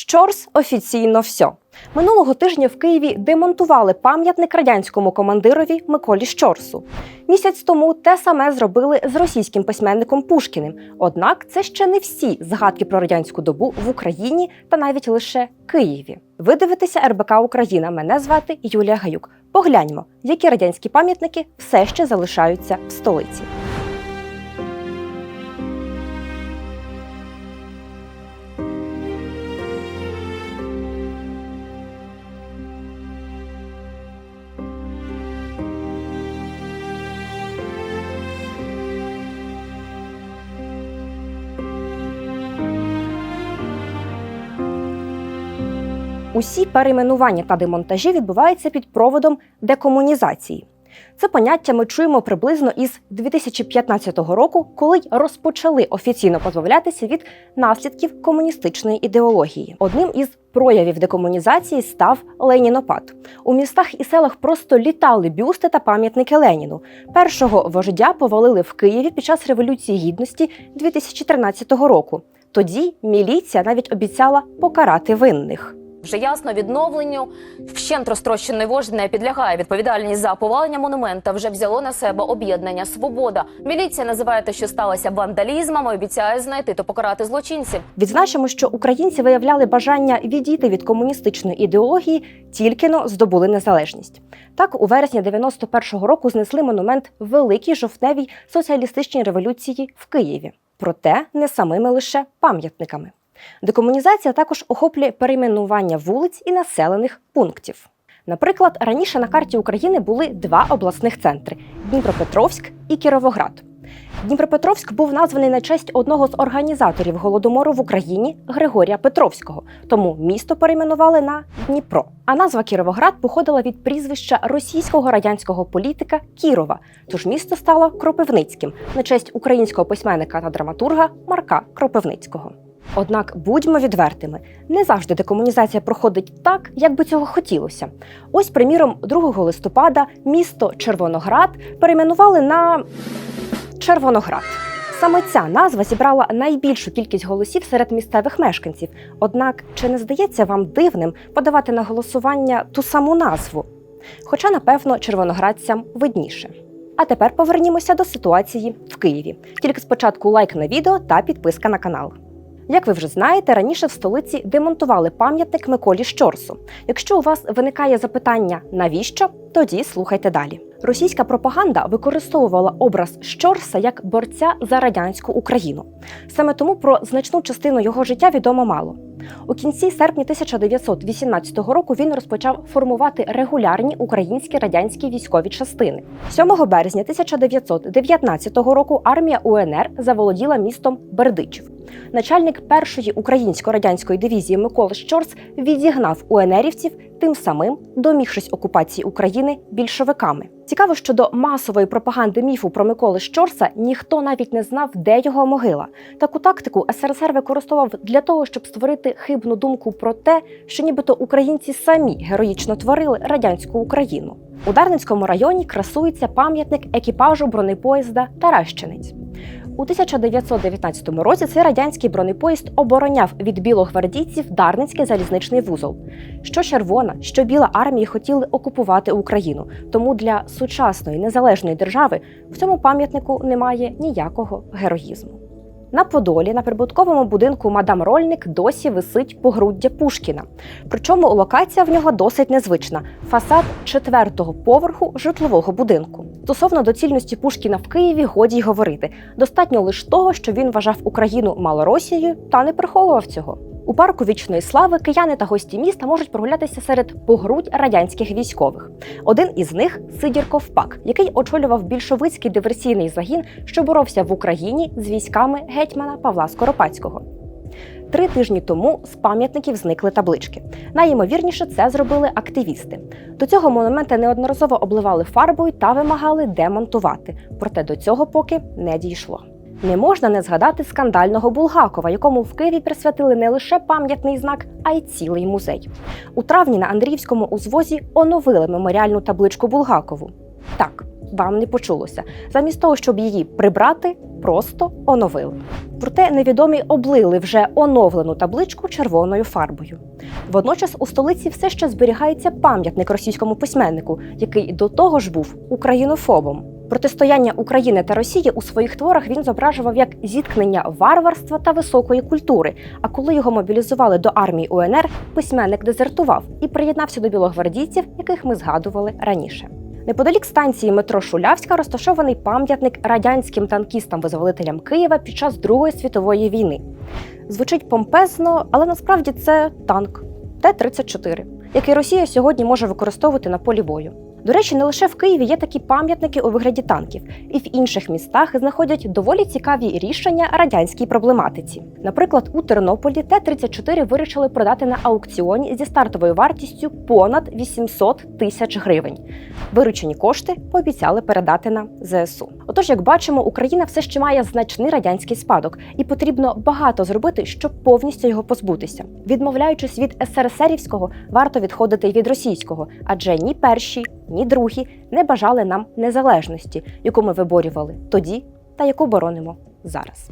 Щорс офіційно все. Минулого тижня в Києві демонтували пам'ятник радянському командирові Миколі Щорсу. Місяць тому те саме зробили з російським письменником Пушкіним. Однак це ще не всі згадки про радянську добу в Україні та навіть лише Києві. Ви дивитеся РБК Україна. Мене звати Юлія Гаюк. Погляньмо, які радянські пам'ятники все ще залишаються в столиці. Усі перейменування та демонтажі відбуваються під проводом декомунізації. Це поняття ми чуємо приблизно із 2015 року, коли розпочали офіційно позбавлятися від наслідків комуністичної ідеології. Одним із проявів декомунізації став Ленінопад. У містах і селах просто літали бюсти та пам'ятники Леніну. Першого вождя повалили в Києві під час революції гідності 2013 року. Тоді міліція навіть обіцяла покарати винних. Вже ясно відновленню вщент розтрощений вождь не підлягає. Відповідальність за повалення монумента вже взяло на себе об'єднання Свобода. Міліція називає те, що сталося вандалізмом, і обіцяє знайти та покарати злочинців. Відзначимо, що українці виявляли бажання відійти від комуністичної ідеології, тільки но здобули незалежність. Так, у вересні 91-го року знесли монумент Великій жовтневій соціалістичній революції в Києві. Проте не самими лише пам'ятниками. Декомунізація також охоплює перейменування вулиць і населених пунктів. Наприклад, раніше на карті України були два обласних центри Дніпропетровськ і Кіровоград. Дніпропетровськ був названий на честь одного з організаторів голодомору в Україні Григорія Петровського, тому місто перейменували на Дніпро. А назва Кіровоград походила від прізвища російського радянського політика Кірова, тож місто стало Кропивницьким на честь українського письменника та драматурга Марка Кропивницького. Однак будьмо відвертими, не завжди декомунізація проходить так, як би цього хотілося. Ось, приміром, 2 листопада місто Червоноград перейменували на Червоноград. Саме ця назва зібрала найбільшу кількість голосів серед місцевих мешканців. Однак, чи не здається вам дивним подавати на голосування ту саму назву? Хоча, напевно, червоноградцям видніше. А тепер повернімося до ситуації в Києві. Тільки спочатку лайк на відео та підписка на канал. Як ви вже знаєте, раніше в столиці демонтували пам'ятник Миколі Щорсу. Якщо у вас виникає запитання, навіщо, тоді слухайте далі. Російська пропаганда використовувала образ Щорса як борця за радянську Україну. Саме тому про значну частину його життя відомо мало. У кінці серпня 1918 року він розпочав формувати регулярні українські радянські військові частини. 7 березня 1919 року армія УНР заволоділа містом Бердичів. Начальник першої українсько-радянської дивізії Микола Щорс відігнав УНРівців, тим самим домігшись окупації України більшовиками. Цікаво, що до масової пропаганди міфу про Миколи Щорса ніхто навіть не знав, де його могила. Таку тактику СРСР використовував для того, щоб створити хибну думку про те, що нібито українці самі героїчно творили радянську Україну. У Дарницькому районі красується пам'ятник екіпажу бронепоїзда Таращинець. У 1919 році цей радянський бронепоїзд обороняв від білогвардійців Дарницький залізничний вузол. Що червона, що біла армії хотіли окупувати Україну. Тому для сучасної незалежної держави в цьому пам'ятнику немає ніякого героїзму. На Подолі на прибутковому будинку мадам Рольник досі висить погруддя Пушкіна. Причому локація в нього досить незвична фасад четвертого поверху житлового будинку. Стосовно доцільності Пушкіна в Києві годі й говорити. Достатньо лише того, що він вважав Україну малоросією та не приховував цього. У парку вічної слави кияни та гості міста можуть прогулятися серед погрудь радянських військових. Один із них Сидір Ковпак, який очолював більшовицький диверсійний загін, що боровся в Україні з військами гетьмана Павла Скоропадського. Три тижні тому з пам'ятників зникли таблички. Найімовірніше це зробили активісти. До цього монументи неодноразово обливали фарбою та вимагали демонтувати. Проте до цього поки не дійшло. Не можна не згадати скандального Булгакова, якому в Києві присвятили не лише пам'ятний знак, а й цілий музей. У травні на Андріївському узвозі оновили меморіальну табличку Булгакову. Так, вам не почулося. Замість того, щоб її прибрати, просто оновили. Проте невідомі облили вже оновлену табличку червоною фарбою. Водночас у столиці все ще зберігається пам'ятник російському письменнику, який до того ж був українофобом. Протистояння України та Росії у своїх творах він зображував як зіткнення варварства та високої культури. А коли його мобілізували до армії УНР, письменник дезертував і приєднався до білогвардійців, яких ми згадували раніше. Неподалік станції метро Шулявська розташований пам'ятник радянським танкістам-визволителям Києва під час Другої світової війни. Звучить помпезно, але насправді це танк Т-34, який Росія сьогодні може використовувати на полі бою. До речі, не лише в Києві є такі пам'ятники у вигляді танків, і в інших містах знаходять доволі цікаві рішення радянській проблематиці. Наприклад, у Тернополі Т-34 вирішили продати на аукціоні зі стартовою вартістю понад 800 тисяч гривень. Виручені кошти пообіцяли передати на ЗСУ. Отож, як бачимо, Україна все ще має значний радянський спадок, і потрібно багато зробити, щоб повністю його позбутися. Відмовляючись від СРСРівського, варто відходити й від російського, адже ні перші, ні другі не бажали нам незалежності, яку ми виборювали тоді та яку боронимо зараз.